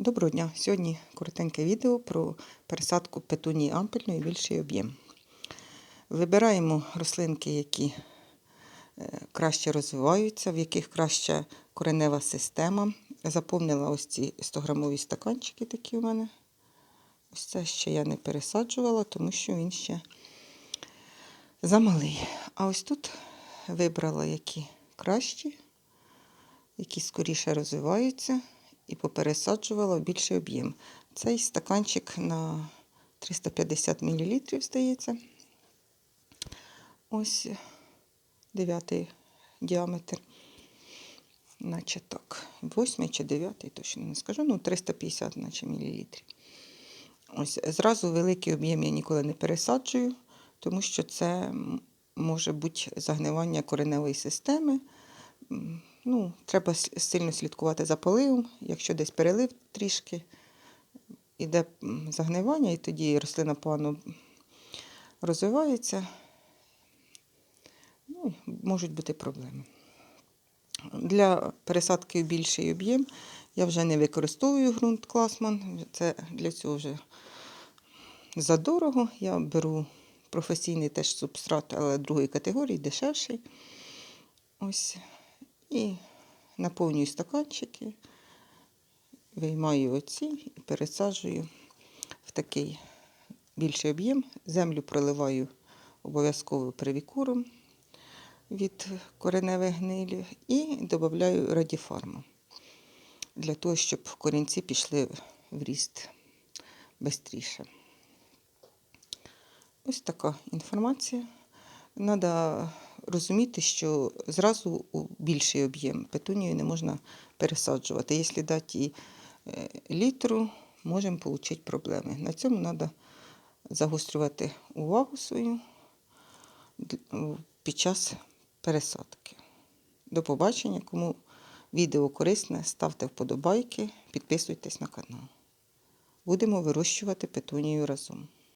Доброго дня! Сьогодні коротеньке відео про пересадку петунії ампельної більший об'єм. Вибираємо рослинки, які е, краще розвиваються, в яких краща коренева система. Заповнила ось ці 100-грамові стаканчики такі у мене. Ось це ще я не пересаджувала, тому що він ще замалий. А ось тут вибрала які кращі, які скоріше розвиваються, і попересаджувала в більший об'єм. Цей стаканчик на 350 мл, здається. Ось дев'ятий діаметр. Наче так. Восьмий чи дев'ятий, точно не скажу. Ну, 350 наче мілілітрів. Ось зразу великий об'єм я ніколи не пересаджую, тому що це може бути загнивання кореневої системи. Ну, треба сильно слідкувати за поливом. Якщо десь перелив трішки, іде загнивання, і тоді рослина погано розвивається. Ну, можуть бути проблеми. Для пересадки в більший об'єм я вже не використовую ґрунт Класман. Це для цього вже задорого. Я беру професійний теж субстрат, але другої категорії, дешевший. Ось. І наповнюю стаканчики, виймаю оці і пересаджую в такий більший об'єм. Землю проливаю обов'язково привікуром від кореневих гнилі і додаю радіфарму для того, щоб корінці пішли в ріст швидше. Ось така інформація. Треба розуміти, що зразу у більший об'єм петунію не можна пересаджувати. Якщо дати їй е, літру, можемо отримати проблеми. На цьому треба загострювати увагу свою під час пересадки. До побачення. Кому відео корисне, ставте вподобайки, підписуйтесь на канал. Будемо вирощувати петунію разом.